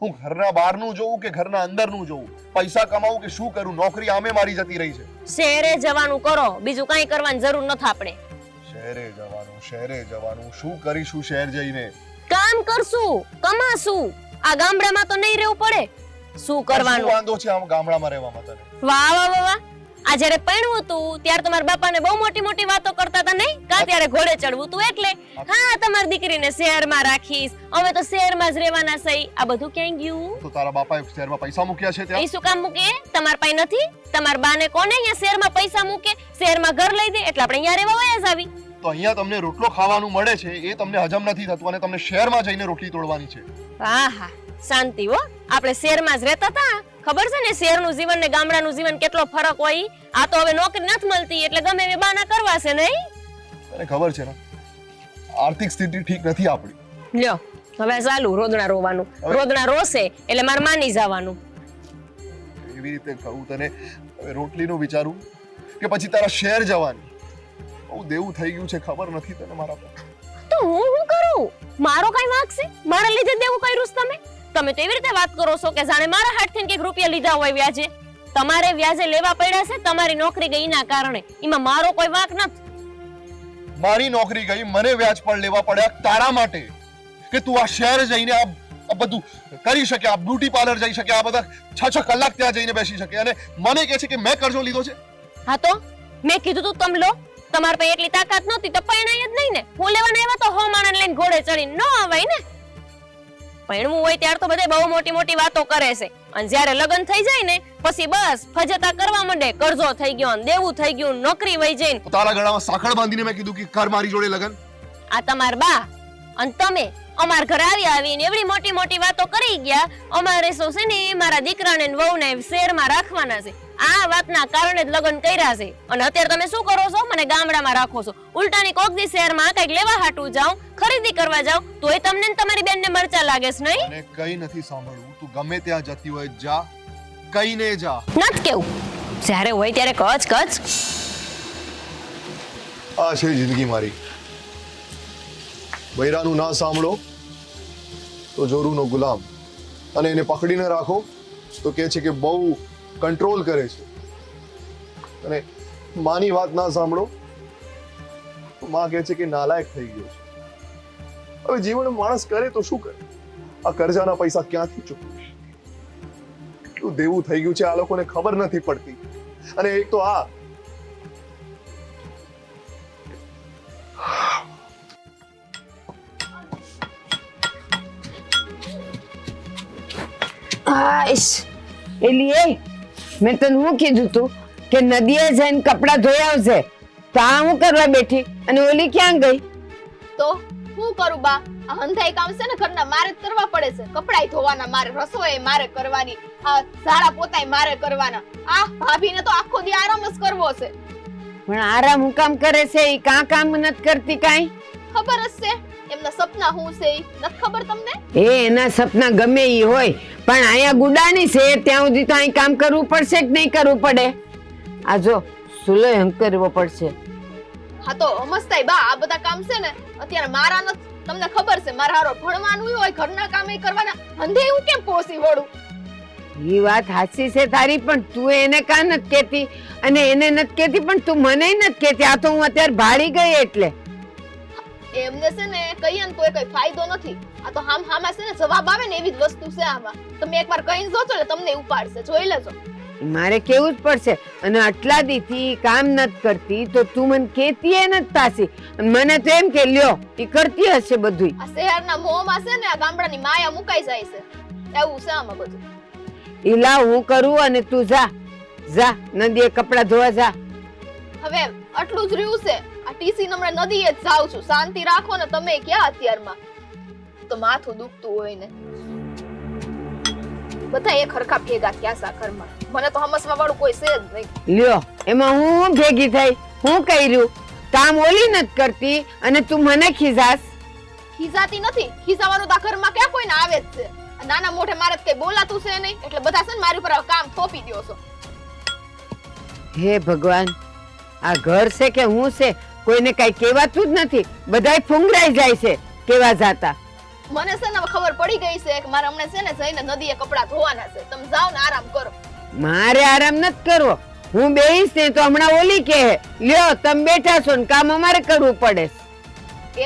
હું ઘરના બહારનું જોઉં કે ઘરના અંદરનું જોઉં? પૈસા કમાવું કે શું કરું? નોકરી આમે મારી જતી રહી છે. શહેરે જવાનું કરો. બીજું કાંઈ કરવાની જરૂર નથી આપણે. શહેરે જવાનું શહેરે જવાનું. શું કરીશું શહેર જઈને? કામ કરશું કમાશું. આ ગામડામાં તો નહીં રહેવું પડે. શું કરવાનું? વાંધો છે આમ ગામડામાં રહેવામાં તને? વાહ વાહ વાહ. આ જ્યારે પૈણવું હતું ત્યારે તમારા બાપાને બહુ મોટી મોટી વાતો કરતા હતા નહીં? કા ત્યારે ઘોડે ચડવું હતું એટલે? હા તમારી દીકરીને શહેરમાં રાખીશ. અમે તો શહેરમાં જ રહેવાના સહી. આ બધું ક્યાંય ગયું? તો તારા બાપાએ શહેરમાં પૈસા મૂક્યા છે ત્યાં? અહીં શું કામ મૂકે? તમાર પાસે નથી? તમાર બાને કોને અહીંયા શહેરમાં પૈસા મૂકે? શહેરમાં ઘર લઈ દે એટલે આપણે અહીંયા રહેવા વયા જ આવી તો અહીંયા તમને રોટલો ખાવાનું મળે છે એ તમને હજમ નથી થતું અને તમને શહેરમાં જઈને રોટલી તોડવાની છે. હા હા. શાંતિ હો. આપણે શહેરમાં જ રહેતા હતા ખબર છે ને શહેરનું જીવન ને ગામડાનું જીવન કેટલો ફરક હોય? આ તો હવે નોકરી નથી મળતી એટલે ગમે એવી બાના કરવા છે નહીં? તને ખબર છે ને આર્થિક સ્થિતિ ઠીક નથી આપણી. લ્યો હવે ચાલુ રોદણા રોવાનું. રોદણા રોશે એટલે મારે માની જવાનું. એવી રીતે કહું તને રોટલીનું વિચારું કે પછી તારા શહેર જવાની. બહુ દેવું થઈ ગયું છે ખબર નથી તને મારા પર. તો હું શું કરું? મારો કઈ વાંક છે? મારા લીધે દેવું કર્યું તમે? તમે તો એવી રીતે વાત કરો છો કે જાણે મારા હાથથી કંઈક રૂપિયા લીધા હોય વ્યાજે? તમારે વ્યાજે લેવા પડ્યા છે? તમારી નોકરી ગઈ ના કારણે. એમાં મારો કોઈ વાંક નથી. મારી નોકરી ગઈ મને વ્યાજ પર લેવા પડ્યા તારા માટે. કે તું આ શહેર જઈને આ આ બધું કરી શકે આ બ્યુટી પાર્લર જઈ શકે આ બધા છ છ કલાક ત્યાં જઈને બેસી શકે. અને મને કહે છે કે મેં કરજો લીધો છે. હા તો? મેં કીધું તું તમે લો. તમારે પાસે એટલી તાકાત નહોતી તો પરણાય જ નહીં ને. હું લેવાના આવ્યા તો હો માણસ લઈને ઘોડે ચડીને ન આવાય ને. પરણવું હોય ત્યારે તો બધે બહુ મોટી મોટી વાતો કરે છે. અને જ્યારે લગ્ન થઈ જાય ને પછી બસ ફજેતા કરવા માંડે. કરજો થઈ ગયો ને દેવું થઈ ગયું નોકરી વહી જઈને. તો તારા ગળામાં સાંકળ બાંધીને મેં કીધું કે કર મારી જોડે લગન. આ તમાર બા. અને તમે અમાર ઘરે આવી આવીને એવડી મોટી મોટી વાતો કરી ગયા અમારે શું છે ને મારા દીકરાને ને વહુને શેરમાં રાખવાના છે. આ વાતના કારણે જ લગ્ન કર્યા છે. અને અત્યારે તમે શું કરો છો? મને ગામડામાં રાખો છો. ઉલટાની કોક દી શહેરમાં કંઈક લેવા હાટું જાઉં ખરીદી કરવા જાઉં તોય તમને તમારી બેનને મરચા લાગે છે નહીં? અને કઈ નથી સાંભળવું. તું ગમે ત્યાં જતી હોય જા. કઈને જા. નથ કેવું. જ્યારે હોય ત્યારે કચ કચ. આ છે જિંદગી મારી. બૈરાનું ના સાંભળો. તો જોરુનો ગુલામ. અને એને પકડીને રાખો. તો કહે છે કે બહુ કંટ્રોલ કરે છે. અને માની વાત ના સાંભળો. તો માં કહે છે કે નાલાયક થઈ ગયો છે. હવે જીવન માણસ કરે તો શું કરે? આ કરજાના પૈસા ક્યાંથી ચૂકવીશ કેટલું દેવું થઈ ગયું છે? આ લોકોને ખબર નથી પડતી. અને એક તો આ આઈશ એલી એ મેં તને હું કીધું તું કે નદીએ જઈને કપડાં ધોઈ આવશે તો આ હું કરવા બેઠી? અને ઓલી ક્યાં ગઈ? તો હું કરું બા? આ હંધાઈ કામ છે ને ઘરના મારે જ કરવા પડે છે. કપડાય ધોવાના મારે રસોઈ મારે કરવાની આ ઝાડા પોતાય મારે કરવાના. આ ભાભીને તો આખો દી આરામ જ કરવો છે. પણ આરામ હું કામ કરે છે? એ કાં કામ નથી કરતી કાઈ? ખબર છે. એમના સપના હું છે. નથી ખબર તમને? એ એના સપના ગમે ઈ હોય. પણ અહીંયા ગુડાની છે ત્યાં સુધી તો અહીં કામ કરવું પડશે કે નહીં કરવું પડે? આ જો સુલો હમ કરવો પડશે. હા તો મસ્તાઈ બા આ બધા કામ છે ને અત્યારે મારા નથી તમને ખબર છે મારા હારો ભણવાનું હોય ઘરના કામ કરવાના અંધે હું કેમ પોસી વળું? એ વાત હાસી છે તારી પણ તું એને કા નથી કેતી અને એને નથી કેતી પણ તું મને નથી કેતી આ તો હું અત્યારે ભાળી ગઈ એટલે. એમને છે ને કહીએ ને તો એ કઈ ફાયદો નથી. આ તો હામ હામા છે ને જવાબ આવે ને એવી જ વસ્તુ છે આમાં. તમે એકવાર કહીને જોજો એટલે તમને ઉપાડશે. જોઈ લેજો. મારે કેવું જ પડશે? અને આટલા દીથી કામ નથી કરતી તો તું મને કેતી એ નથી તાસી મને તો એમ કે લ્યો એ કરતી હશે બધું આ શહેરના મોહમાં છે ને આ ગામડાની માયા મુકાઈ જાય છે. એવું છે આમાં બધું. ઈલા લાવ હું કરું અને તું જા. જા નદીએ કપડા ધોવા જા. હવે આટલું જ રહ્યું છે. આ ટીસી નંબર નદીએ જ જાવ છું. શાંતિ રાખો ને તમે ક્યાં અત્યારમાં? તો માથું દુખતું હોય ને. બધા એક હરખા ભેગા થયા સા ઘરમાં. મને તો હમસવા વાળું કોઈ છે જ નહીં. લ્યો એમાં હું હું ભેગી થઈ? હું કર્યું? કામ ઓલી નથી કરતી અને તું મને ખીજાસ ખીજાતી નથી. ખીજાવાનું તો ઘરમાં ક્યાં કોઈને આવે જ છે? નાના મોઢે મારે કઈ બોલાતું છે નહીં. એટલે બધા છે ને મારી ઉપર કામ થોપી દ્યો છો. હે ભગવાન આ ઘર છે કે હું છે? કોઈને કઈ કહેવાતું જ નથી. બધાય ફૂંગરાઈ જાય છે કેવા જાતા. મને છે ને ખબર પડી ગઈ છે કે મારે હમણાં છે ને જઈને નદીએ કપડાં ધોવાના છે. તમે જાઓ ને આરામ કરો. મારે આરામ નથી કરવો. હું બેહીશ ને તો હમણાં ઓલી કહે લ્યો તમે બેઠા છો ને કામ અમારે કરવું પડે.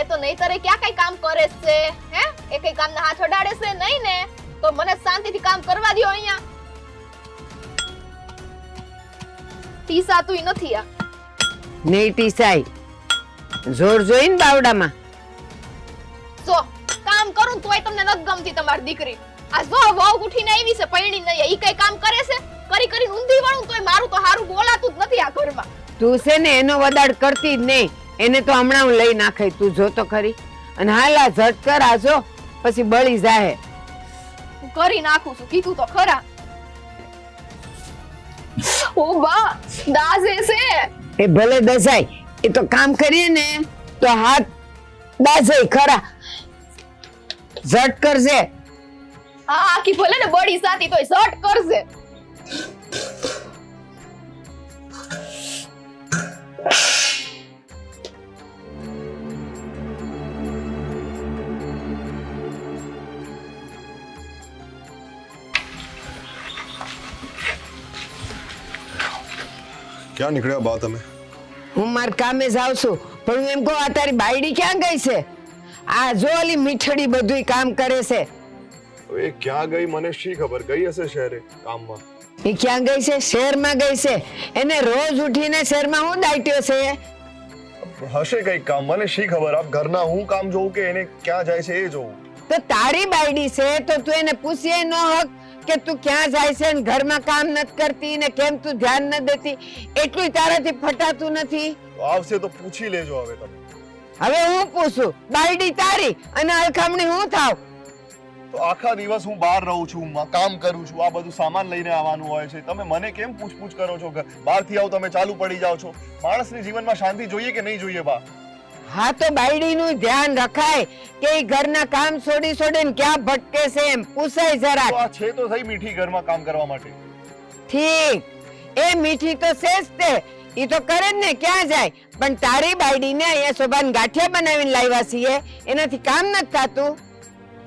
એ તો નહીતરે ક્યાં કઈ કામ કરે છે હે? એ કઈ કામ હાથ અડાડે છે નહીં ને? તો મને શાંતિથી કામ કરવા દ્યો અહીંયા. ટીસા તું નથી આ. નહીં ટીસાઈ જોર જોઈને બાવડામાં. જો કામ કરું તોય તમને નથી ગમતી તમારી દીકરી. આ જો વહુ ઉઠીને આવી છે પૈણી નહીં ઈ કઈ કામ કરે છે? કરી કરીને ઊંધી વાળું તોય મારું તો હારું બોલાતું જ નથી આ ઘરમાં. તું છે ને એનો વદાડ કરતી જ નહીં. એને તો હમણાં હું લઈ નાખે તું જો તો ખરી. અને હાલા ઝટ કર આજો પછી બળી જાહે. હું કરી નાખું છું. કીધું તો ખરા. ઓ બા દાઝે છે. એ ભલે દસાય. એ તો કામ કરીએ ને તો હાથ દાસે ખરા. ઝટ કરશે હા આખી ભલે ને બડી સાતી તોય શર્ટ કરશે ક્યાં નીકળ્યા બા તમે? હું માર કામે જાઉં છું પણ હું એમ કહું આ તારી બાયડી ક્યાં ગઈ છે? આ જો ઓલી મીઠડી બધુંય કામ કરે છે. એ ક્યાં ગઈ મને શી ખબર? ગઈ હશે શહેરે કામમાં. એ ક્યાં ગઈ છે? શહેરમાં ગઈ છે. એને રોજ ઉઠીને શહેરમાં હું દાટ્યો છે? હશે કઈ કામ. મને શી ખબર? આપ ઘરના હું કામ જોઉં કે એને ક્યાં જાય છે એ જોઉં. તો તારી બાયડી છે તો તું એને પૂછીએ ન હક કે તું ક્યાં જાય છે ને ઘરમાં કામ નથી કરતી ને કેમ તું ધ્યાન ન દેતી? એટલું તારાથી ફટાતું નથી? તો આવશે તો પૂછી લેજો હવે તમે. હવે હું પૂછું? બાલડી તારી અને અલખામણી હું થાવ? તો આખા દિવસ હું બહાર રહું છું કામ કરું છું આ બધું સામાન લઈને આવવાનું હોય છે. તમે મને કેમ પૂછપૂછ કરો છો? બહારથી આવો તમે ચાલુ પડી જાઓ છો. માણસની જીવનમાં શાંતિ જોઈએ કે નહીં જોઈએ બા? હા તો બાયડીનું ધ્યાન રખાય કે ઘરના કામ છોડી છોડીને ક્યાં ભટકે છે એમ પૂછાય જરા. આ છે તો થઈ મીઠી ઘરમાં કામ કરવા માટે. ઠીક. એ મીઠી તો છે જ તે. ઈ તો કરે જ ને ક્યાં જાય? પણ તારી બાયડીને અહીંયા શોભાન ગાંઠિયા બનાવીને લાવ્યા છીએ. એનાથી કામ નથી થતું.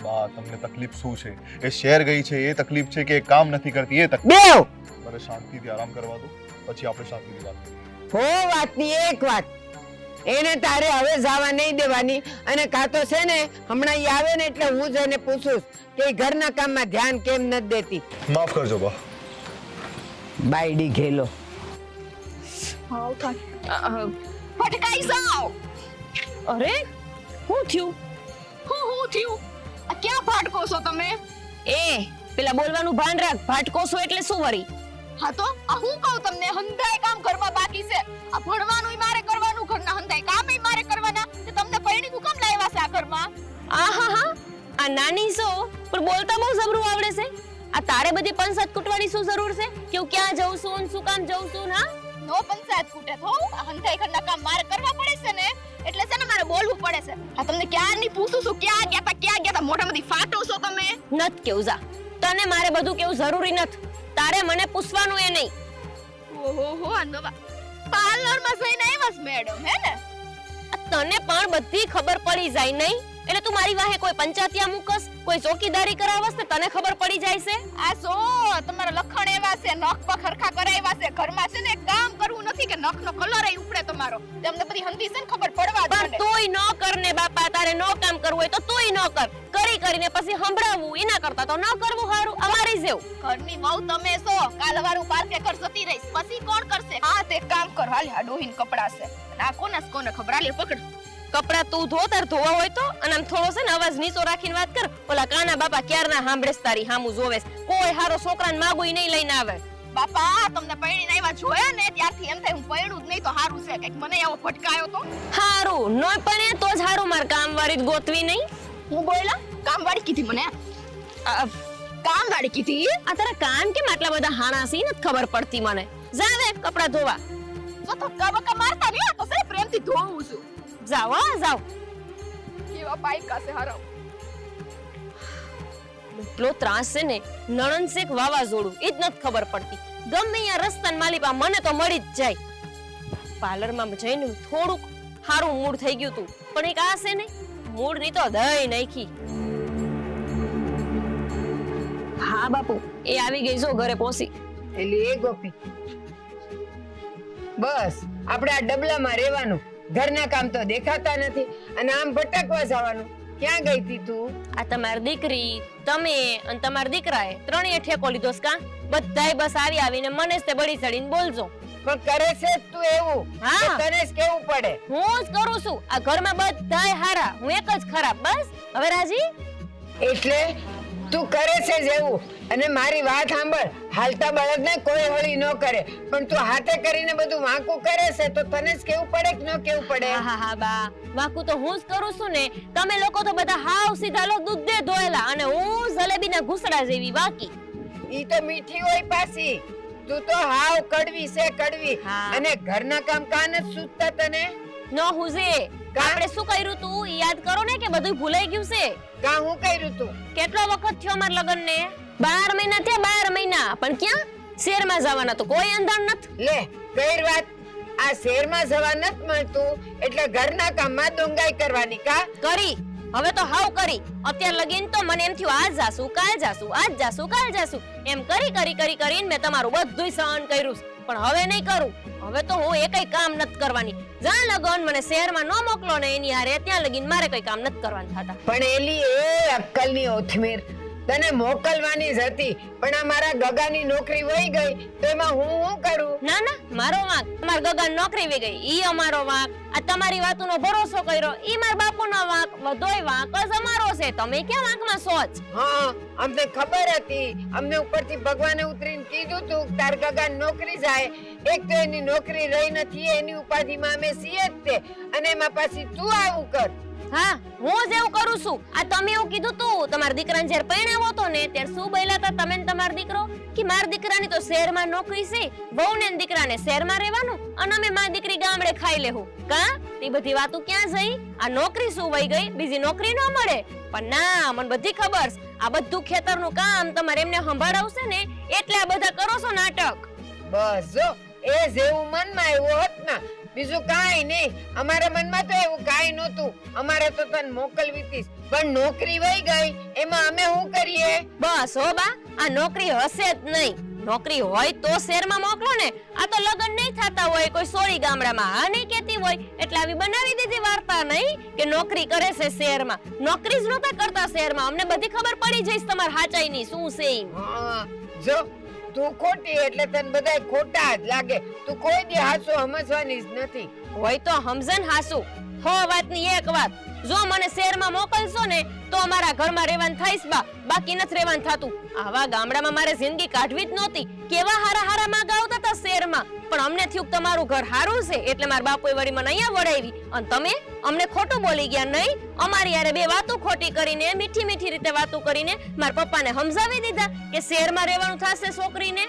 બા તમને તકલીફ શું છે? એ શહેર ગઈ છે એ તકલીફ છે કે કામ નથી કરતી એ તકલીફ બેવ! મને શાંતિથી આરામ કરવા દો પછી આપણે શાંતિથી વાત હો વાતની એક વાત. એને તારે હવે જવા નહીં દેવાની અને કાં તો છે ને હમણાં ઈ આવે ને એટલે હું જ એને પૂછું કે ઘરના કામમાં ધ્યાન કેમ નથી દેતી. માફ કરજો બા. બાયડી ઘેલો. હાવ થાય ભટકાઈ જાવ અરે શું થયું? હું હું થયું? આ ક્યાં ફાટકો છો તમે? એ પેલા બોલવાનું ભાન રાખ. ભાટકોસો એટલે શું વળી? હા તો આ હું કહું તમને? હંધાય કામ કરવા બાકી છે. આ ભણવાનું મારે કરવાનું ઘરના હંધાય કામ મારે કરવાના. તે તમને પૈણી હું કામ લાવ્યા છે આ ઘરમાં? આ હા. આ નાની છો પણ બોલતા બહુ જબરું આવડે છે. આ તારે બધી પંચાયત કૂટવાની શું જરૂર છે? કે હું ક્યાં જઉં છું શું કામ જઉં છું હા? નો પંચાયત કૂટે તો આ હંધાય ઘરના કામ મારે કરવા પડે છે ને એટલે છે ને મારે બોલવું પડે છે. આ તમને ક્યારની પૂછું છું ક્યાં ગયા તા ક્યાં ગયા તા મોઢામાંથી ફાટો છો તમે? નત કેવું જા. તને મારે બધું કેવું જરૂરી નથી. તારે મને પૂછવાનું એ નહીં. ઓહો હો આ પાર્લરમાં જઈને આવ્યા છે મેડમ હે ને? તને પણ બધી ખબર પડી જાય નહીં? એટલે તું મારી વાહે કોઈ પંચાયતિયા મૂકસ કોઈ ચોકીદારી કરાવસ ને તને ખબર પડી જાય છે? આ સો તમારા નખનો કલર ય ઉપડે તમારો. તમને બધી હંધી છે ને ખબર પડવા દે પણ તોય ન કર ને બાપા તારે નો કામ કરવું હોય તો તોય ન કર. કરી કરીને પછી સંભળાવવું એના કરતા તો ન કરવું હારું અમારી જેવું. ઘરની વહુ તમે છો કાલ વારું પાર્કે કર જતી રહીશ. પછી કોણ કરશે? હા તે કામ કર હાલ આ ડોહીન કપડા છે. ના કોના કોને ખબર? હાલ પકડ. કપડા તું ધો તાર ધોવા હોય તો. અને આમ થોડો છે ને અવાજ નીચો રાખીને વાત કર. ઓલા કાના બાપા ક્યારના સાંભળેસ તારી હામું જોવેસ કોઈ હારો છોકરાને માગું નહીં લઈને આવે. બાપા તમને પૈણી આવ્યા જોયા ને ત્યારથી એમ થાય હું પૈણું જ નહીં તો હારું છે કંઈક. મને એવો ફટકાયો તો. હારું નો પણ એ તો જ હારું માર કામ વાળી ગોતવી નહીં. હું બોયલા? કામવાળી કીધી મને? કામવાળી કીધી? આ તારા કામ કેમ આટલા બધા હાણા સી નથી ખબર પડતી મને. જાવે કપડા ધોવા. જો તો કબકા મારતા નહીં તો છે પ્રેમથી ધોવું છું. જાવ જાવ કેવા પાઈકા છે હારો. એટલો ત્રાસ છે ને નણંદ શેખ વાવાઝોડું એ જ નથી ખબર પડતી. ગમે અહીંયા રસ્તાને માલિપા મને તો મળી જ જાય. પાર્લરમાં જઈને થોડુંક સારું મૂડ થઈ ગયું તું. પણ એક આ છે ને મૂડની તો દઈ નાખી. હા બાપુ. એ આવી ગઈ જો ઘરે પહોંચી. એટલે એ ગોપી. બસ આપણે આ ડબલામાં રહેવાનું. ઘરના કામ તો દેખાતા નથી અને આમ ભટકવા જવાનું. ક્યાં ગઈ હતી તું? આ તમારી દીકરી તમે અને તમારા દીકરાએ ત્રણેય ઠેકો લીધો કા? બધાય બસ આવી આવીને મને જ તે બળી ચડીને બોલજો. પણ કરે છે તું એવું. હા. તને જ કેવું પડે? હું જ કરું છું. આ ઘરમાં બધાય હારા. હું એક જ ખરાબ. બસ. હવે રાજી? એટલે તું કરે છે જેવું અને મારી વાત સાંભળ. હાલતા બળદને કોઈ હળી ન કરે. પણ તું હાથે કરીને બધું વાંકું કરે છે તો તને જ કેવું પડે કે ન કેવું પડે? હા હા બા. વાંકું તો હું જ કરું છું ને. તમે લોકો તો બધા હાવ સીધા લો દૂધે ધોયેલા. અને હું જલેબીના ઘૂસડા જેવી બાકી ઈ તો મીઠી હોય પાછી. તું તો હાવ કડવી છે કડવી. અને ઘરના કામ કાન જ સૂતતા તને? નો હુજે. કા? આપણે શું કર્યું તું? યાદ કરો ને કે બધું ભૂલાઈ ગયું છે. કા હું કર્યું તું? કેટલો વખત થયો અમાર લગ્ન ને બાર મહિના થયા બાર મહિના. પણ ક્યાં? શહેરમાં જવાના તો કોઈ અંધાણ નથી. લે ગેર વાત. આ શહેરમાં જવા નથી મળતું એટલે ઘરના કામમાં દોંગાઈ કરવાની કા? કરી. હવે તો હાવ કરી. અત્યાર લગીન તો મને એમ થયું આજ જાસુ કાલ જાસુ આજ જાસુ કાલ જાસુ. એમ કરી કરી કરી કરીને મેં તમારું બધુંય સહન કર્યું. પણ હવે નહીં કરું. હવે તો હું એકય કામ નથી કરવાની. જ્યાં લગન મને શહેરમાં ન મોકલો ને એની હારે ત્યાં લગીન મારે કઈ કામ નથી કરવાનું થતા. પણ એલી, એ અક્કલની ઓથમીર તને મોકલવાની જ હતી પણ આ મારા ગગાની નોકરી વહી ગઈ તો એમાં હું શું કરું? ના ના મારો વાંક. માર ગગા નોકરી વહી ગઈ ઈ અમારો વાંક. આ તમારી વાતનો ભરોસો કર્યો ઈ માર બાપુનો વાંક. બધોય વાંક જ અમારો છે. તમે ક્યાં વાંકમાં સોચ હા અમને ખબર હતી. અમને ઉપરથી ભગવાને ઉતરીને કીધું તું તાર ગગા નોકરી જાય. એક તો એની નોકરી રહી નથી એની ઉપાધિમાં અમે સીએ જ તે. અને એમાં પાછી તું આવું કર. હા, હું જ એવું કરું છું. આ તમે એવું કીધું તું, તમારા દીકરાને જ્યારે પરણાવો તો ને ત્યારે શું બોલ્યા હતા તમે ને તમારો દીકરો? કે મારા દીકરાની તો શહેરમાં નોકરી છે વહુ ને દીકરાને શહેરમાં રહેવાનું, અને અમે મારી દીકરી ગામડે ખાઈ લેવું કા? તે બધી વાતો ક્યાં જઈ? આ નોકરી શું વહી ગઈ? બીજી નોકરી ન મળે. પણ ના, મને બધી ખબર. આ બધું ખેતરનું કામ તમારે એમને સંભાળાવશે ને, એટલે આ બધા કરો છો નાટક. બસ જો, એ જેવું મનમાં એવું હોત ને બીજું કાંઈ નહીં. અમારા મનમાં તો એવું કાંઈ નહોતું. અમારે તો તને મોકલવી હતી પણ નોકરી વહી ગઈ. એમાં અમે શું કરીએ? બસ હો બા. આ નોકરી હશે જ નહીં. નોકરી હોય તો શહેરમાં મોકલો ને. આ તો લગ્ન નહીં થતા હોય કોઈ સોરી ગામડામાં. હા નહીં કેતી હોય. એટલે આવી બનાવી દીધી વાર્તા નહીં કે નોકરી કરે છે શહેરમાં નોકરી જ નહોતા કરતા શહેરમાં અમને બધી ખબર પડી જઈશ તમારા હાચાઈની શું છે જો તું ખોટી એટલે તને બધા ખોટા જ લાગે. તું કોઈ દી હાસુ, સમજવાની જ નથી. હોય તો હમઝન હાસુ. હો વાતની એક વાત. જો મને શહેરમાં મોકલશો ને, તો અમારા ઘરમાં રહેવાનું થઈશ બા. બાકી નથી રહેવાનું થતું. આવા ગામડામાં મારે જિંદગી કાઢવી જ નહોતી. કેવા હારા હારા માં આવતા હતા શહેરમાં. પણ અમને થયું તમારું ઘર હારું છે, એટલે મારા બાપુએ વળી મને અહીંયા વડાવી અને તમે અમને ખોટું બોલી ગયા નહીં. અમારી યારે બે વાતો ખોટી કરીને, મીઠી મીઠી રીતે વાતો કરીને મારા પપ્પાને સમજાવી દીધા કે શહેરમાં રહેવાનું થશે છોકરીને.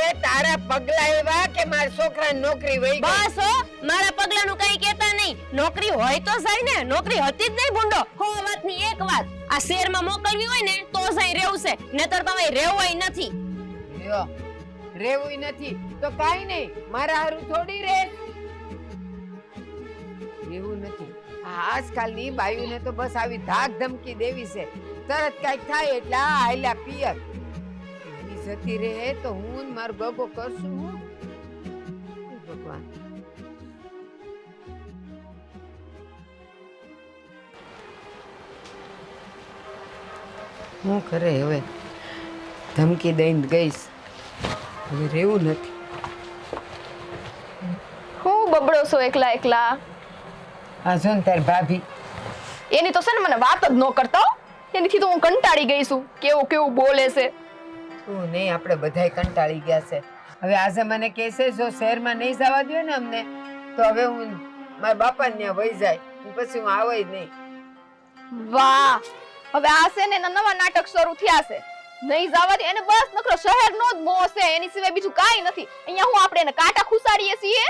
એ તારા પગલા એવા કે મારા છોકરાને નોકરી વહી ગઈ. બસ હો મારા પગલાનું કઈ કેતા નહીં. નોકરી હોય તો જાય ને નોકરી હતી જ નહીં ભૂંડો. હો વાતની એક વાત. આ શેરમાં મોકલવી હોય ને તો જાય રહેવું છે. નતર તમે રહેવું નથી. લ્યો રહેવું નથી. તો કાઈ નહીં મારા હારું થોડી રે. એવું નથી. આજકાલની બાયુને તો બસ આવી ધાક ધમકી દેવી છે. તરત કાંઈક થાય એટલે આ આયલા પિયર જતી રહે તો હું ને મારો ગગો કરશું હું. ભગવાન. હું કરે હવે ધમકી દઈને ગઈશ. હવે રહેવું નથી. હું બબડો છો એકલા એકલા. આ જો ને તાર ભાભી. એની તો છે ને મને વાત જ ન કરતા. એનીથી તો હું કંટાળી ગઈ છું. કેવું કેવું બોલે છે. તું નહીં આપણે બધાય કંટાળી ગયા છે. હવે આજે મને કહેશે જો શહેરમાં નહીં જવા દો ને અમને તો હવે હું મારા બાપાને ત્યાં વહી જાય. પછી હું આવે જ નહીં. વાહ! હવે આ છે ને નવા નાટક શરૂ થયા છે. નહીં જવા દે એને બસ નકરો શહેરનો જ મોહ છે. એની સિવાય બીજું કાંઈ નથી. અહીંયા હું આપણે એને કાંટા ખુસાડીએ છીએ.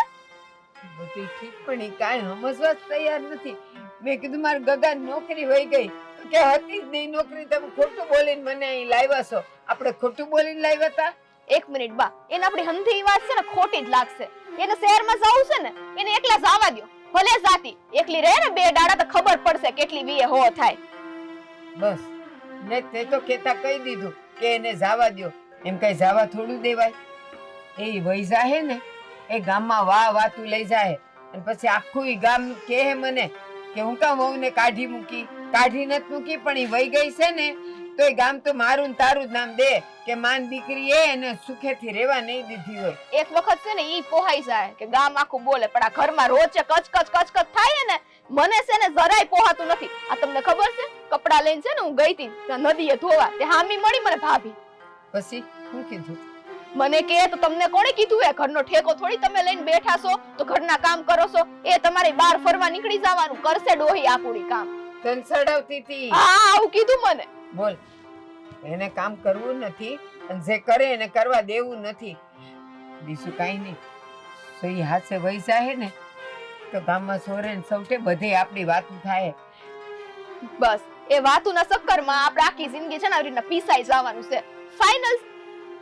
બધું ઠીક પણ એ કાંઈ સમજવા તૈયાર નથી. મેં કીધું મારી ગગા નોકરી વહી ગઈ. કે હતી જ નહીં નોકરી તમે ખોટું બોલીને મને અહીં લાવ્યા છો. આપણે ખોટું બોલીને લાવ્યા હતા? એક મિનિટ બા. એને આપણી હંધી વાત છે ને ખોટી જ લાગશે. એને શહેરમાં જવું છે ને એને એકલા જવા દો ભલે જાતી. એકલી રહે ને બે દાડા તો ખબર પડશે કેટલી વીએ હો થાય. બસ. ને તે તો કેતા કહી દીધું કે એને જવા દ્યો. એમ કઈ જવા થોડું દેવાય? એ વહી જાહે ને એ ગામમાં વાહ વાતું લઈ જાય અને પછી આખું ગામ કહે મને કે હું કામ વહુને કાઢી મૂકી? કાઢી નત મૂકી પણ એ વહી ગઈ છે ને તો એ ગામ તો મારું ને તારું જ નામ દે કે માન દીકરી એ એને સુખેથી રહેવા નહીં દીધી હોય. એક વખત છે ને ઈ પોહાઈ જાય કે ગામ આખું બોલે પણ આ ઘરમાં રોજ કચ કચ કચ કચ થાય ને મને છે ને જરાય પોહાતું નથી. આ તમને ખબર છે? કપડા લઈને છે ને હું ગઈ હતી નદીએ ધોવા તે હામી મળી મને ભાભી. પછી શું કીધું? મને કે તો તમને કોણે કીધું એ? ઘરનો ઠેકો થોડી તમે લઈને બેઠા છો તો ઘરના કામ કરો છો. એ તમારે બહાર ફરવા નીકળી જવાનું કરશે ડોહી આપુડી કામ. તન સડાવતી હતી. હા આવું કીધું મને. બોલ. એને કામ કરવું નથી અને જે કરે એને કરવા દેવું નથી. બીજું કાંઈ નહીં. સહી હાથે વહી જાય ને તો ગામમાં સોરે ને સૌટે બધે આપણી વાતું થાય. બસ એ વાતુના ચક્કરમાં આપણે આખી જિંદગી છે ને આવી રીતના પીસાઈ જવાનું છે. ફાઇનલ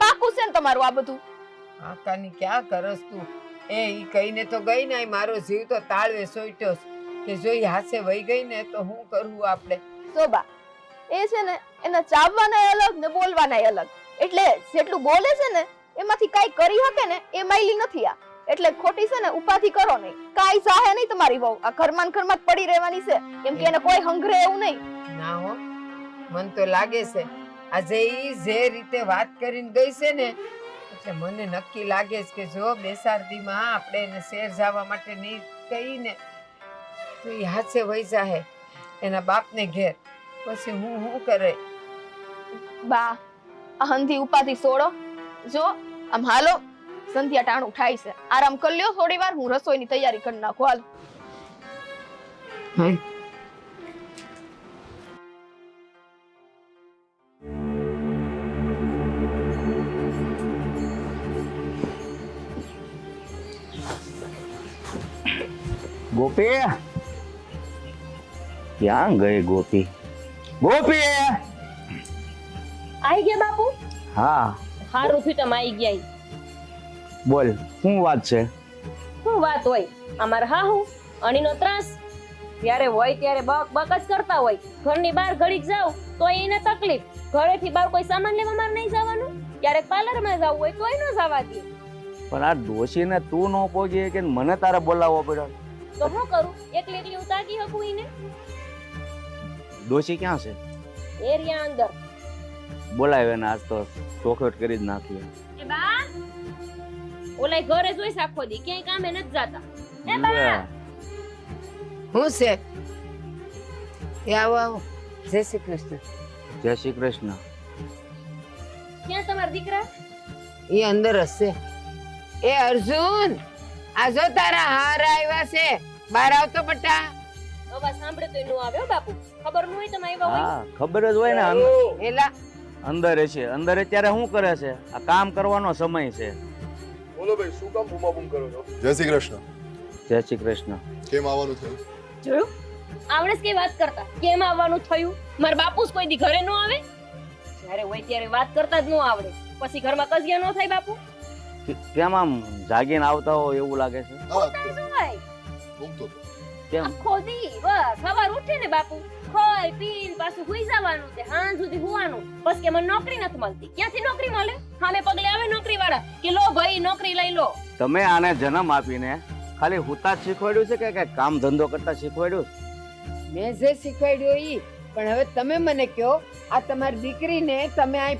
પાકું છે ને તમારું આ બધું? આકાની ક્યાં કરસ તું? એ ઈ કહીને તો ગઈ ને મારો જીવ તો તાળવે સોઈટ્યો છે. કે જો હાસે વહી ગઈ ને તો હું કરવું આપણે? શોભા એ છે ને એના ચાવવાના અલગ ને બોલવાના અલગ. એટલે જેટલું બોલે છે ને એમાંથી કાઈ કરી શકે ને એ માયલી નથી આ. એટલે ખોટી છે ને ઉપાધિ કરો નહીં. કાઈ સાહે નહીં તમારી બહુ આ ઘરમાં ને ઘરમાં પડી રહેવાની છે. કેમ કે એને કોઈ હંગરે એવું નહીં. ના હો. મન તો લાગે છે આજે ઈ જે રીતે વાત કરીને ગઈ છે ને એટલે મને નક્કી લાગે છે કે જો બેસારદીમાં આપણે એને શેર જવા માટે નહીં કહીને તો ઈ હાથે વહી જાહે. એના બાપને ઘેર. પછી હું શું કરે? બા આ ઉપાધી ઉપાધિ છોડો જો આમ હાલો. સંધ્યા ટાણ થાય છે. આરામ કરી લ્યો થોડી વાર હું રસોઈની તૈયારી કરી નાખું. હાલ. ગોપી? ક્યાં ગઈ ગોપી? ગોપી! આવી ગયા બાપુ? હા. હારું થયું તમે આવી ગયા. બોલ શું વાત છે? શું વાત હોય? અમાર હાહુ અણીનો ત્રાસ. ત્યારે હોય ત્યારે બક બક જ કરતા હોય. ઘરની બહાર ઘડીક જાવ તો એને તકલીફ. ઘરેથી બહાર કોઈ સામાન લેવા માર નહીં જવાનું. ક્યારેક પાર્લરમાં જવું હોય તોય ન જવા દે. પણ આ ડોશીને તું ન પહોંચી કે મને તારે બોલાવવો પડ્યો તો શું કરું? એકલી એકલી હું તાકી શકું ઈને? ડોશી ક્યાં છે? એરિયા અંદર. બોલાવે ને આજ તો ચોખવટ કરી જ નાખી. એ બા ઓલાય ઘરે જોઈશ આખો દી ક્યાંય કામે નથી જાતા. એ બા! શું છે? એ આવો આવો. જય શ્રી કૃષ્ણ. જય શ્રી કૃષ્ણ. ક્યાં તમારા દીકરા? એ અંદર હશે એ અર્જુન આ જો તારા હાર આવ્યા છે. બહાર આવતો બટા અવાજ સાંભળે તો નો આવ્યો બાપુ. ખબર ન હોય તમે આવ્યા હોય? હા ખબર જ હોય ને એલા. અંદર છે. અંદર અત્યારે શું કરે છે? આ કામ કરવાનો સમય છે. બોલો ભાઈ શું કામ બૂમા બૂમ કરો છો? જય શ્રી કૃષ્ણ. જય શ્રી કૃષ્ણ. કેમ આવવાનું થયું? જોયું? આવડે કે વાત કરતા? કેમ આવવાનું થયું? માર બાપુ જ કોઈ દી ઘરે ન આવે? જ્યારે હોય ત્યારે વાત કરતા જ ન આવડે. પછી ઘરમાં કજિયા ન થાય બાપુ? કેમ આમ જાગીને આવતા હોય એવું લાગે છે? હા તારે આખો દી બસ. સવાર ઉઠે ને બાપુ ખોય પીને પાછું હુઈ જવાનું છે. હાંજ સુધી હુવાનું. બસ કે મને નોકરી નથી મળતી. ક્યાંથી નોકરી મળે? સામે પગલે આવે નોકરી વાળા કે લો ભાઈ નોકરી લઈ લો. તમે આને જન્મ આપીને ખાલી હુતા જ શીખવાડ્યું છે કે કઈ કામ ધંધો કરતા શીખવાડ્યું? મેં જે શીખવાડ્યું ઈ. પણ હવે તમે મને કહો આ તમારી દીકરીને તમે આ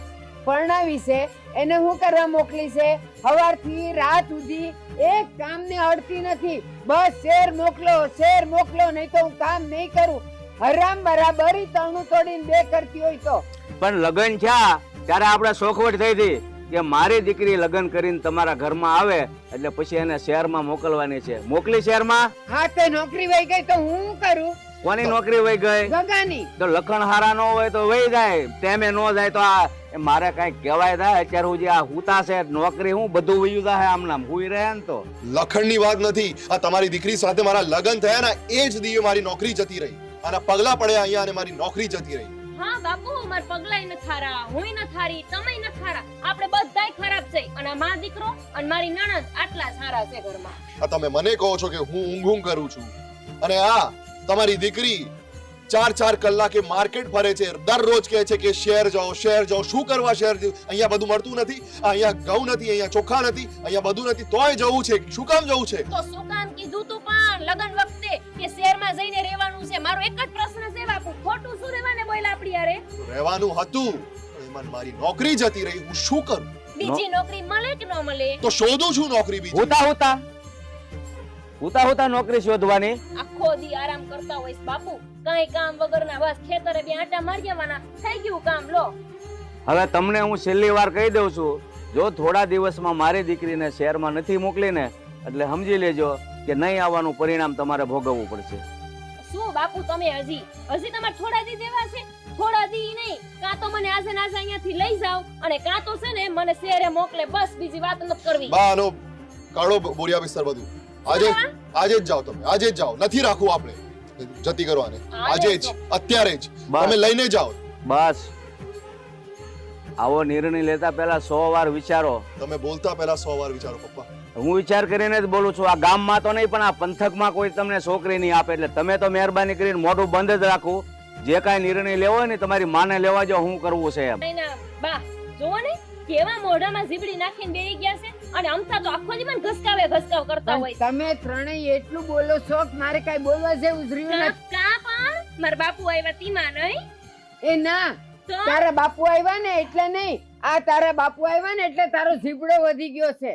પરણાવી છે એને હું કરવા મોકલી છે સવારથી રાત સુધી એક કામને અડતી નથી. બસ શેર મોકલો શેર મોકલો નહીં તો હું કામ નહીં કરું. હરામ બરાબર તણું તોડીને બે કરતી હોય તો. પણ લગ્ન થયા ત્યારે આપણે શોખવટ થઈ હતી કે મારી દીકરી લગન કરીને તમારા ઘરમાં આવે એટલે પછી એને શહેરમાં મોકલવાની છે. મોકલી શહેરમાં હા તે નોકરી વહી ગઈ તો હું કરું? કોની નોકરી વહી ગઈ? ગગાની. તો લખણ હારા નો હોય તો વહી જાય તેમે નો જાય તો આ એ મારે કઈ કહેવાય થાય હું જે આ હુતા છે નોકરી હું બધું વયું થાય આમ નામ હુઈ રહે ને તો. લખણની વાત નથી. આ તમારી દીકરી સાથે મારા લગ્ન થયા ને એ જ દીવે મારી નોકરી જતી રહી. અને પગલા પડ્યા અહીંયા અને મારી નોકરી જતી રહી. હા બાપુ માર પગલાય ન થારા હુંય ન થારી તમે ન થારા. આપણે બધાય ખરાબ છે. અને મા દીકરો અને મારી નણંદ આટલા સારા છે ઘરમાં. આ તમે મને કહો છો કે હું ઊંઘ ઊંઘ કરું છું. અને આ તમારી દીકરી ચાર ચાર કલાકે માર્કેટ ફરે છે. દરરોજ કહે છે કે શહેર જાઓ શહેર જાઓ. શું કરવા શેર અહીંયા બધું મળતું નથી. અહીંયા ઘઉં નથી અહીંયા ચોખા નથી અહીંયા બધું નથી. તોય જવું છે. શું કામ જવું છે? તો શું કામ કીધું તું પણ લગન વખતે કે શહેરમાં જઈને રહેવાનું છે? મારો એક જ પ્રશ્ન છે બાપુ. ખોટું શું રહેવાને બોલ આપડી યારે રહેવાનું હતું એમાં મારી નોકરી જતી રહી. હું શું કરું? બીજી નોકરી મળે કે ન મળે? તો શોધું છું નોકરી બીજી. હોતા હોતા. હોતા હોતા નોકરી શોધવાની. આખો દી આરામ કરતા હોઈશ બાપુ. કઈ કામ વગરના બસ ખેતરે બે આટા મારી જવાના થઈ ગયું કામ લો. હવે તમને હું છેલ્લી વાર કહી દઉં છું જો થોડા દિવસમાં મારી દીકરીને શહેરમાં નથી મોકલીને એટલે સમજી લેજો કે નહીં આવવાનું પરિણામ તમારે ભોગવવું પડશે. શું બાપુ તમે હજી? હજી તમારે થોડા દી દેવા છે? થોડા દી નહીં. કાં તો મને આજે નાજે અહીંયાથી લઈ જાઓ અને કાં તો છે ને મને શહેરે મોકલે બસ બીજી વાત નથી કરવી. બા આનો કાળો બોરિયા વિસ્તાર બધું. આજે આજે જ જાઓ તમે આજે જ જાઓ નથી રાખવું આપણે. જતી કરવાને આજે જ અત્યારે જ. તમે લઈને જાઓ. બસ. આવો નિર્ણય લેતા પહેલા સો વાર વિચારો. તમે બોલતા પહેલા સો વાર વિચારો પપ્પા. હું વિચાર કરીને જ બોલું છું આ ગામમાં તો નહીં પણ આ પંથકમાં કોઈ તમને છોકરી નહીં આપે એટલે તમે તો મહેરબાની કરીને મોઢું બંધ જ રાખવું જે કાંઈ નિર્ણય લેવો હોય ને તમારી માને લેવા જો હું કરવું છે એમ. બા જોવો ને કેવા મોઢામાં ઝીબડી નાખીને બેહી ગયા છે? અને અમથા તો આખો દી મને ઘસકાવે ઘસકાવ કરતા હોય. તમે ત્રણેય એટલું બોલો છો કે મારે કઈ બોલવા જેવું જ રહ્યું નથી. કા પણ મારા બાપુ આવ્યા તીમાં નહીં. એ ના તારા બાપુ આવ્યા ને એટલે નહીં. આ તારા બાપુ આવ્યા ને એટલે તારો ઝીબડો વધી ગયો છે.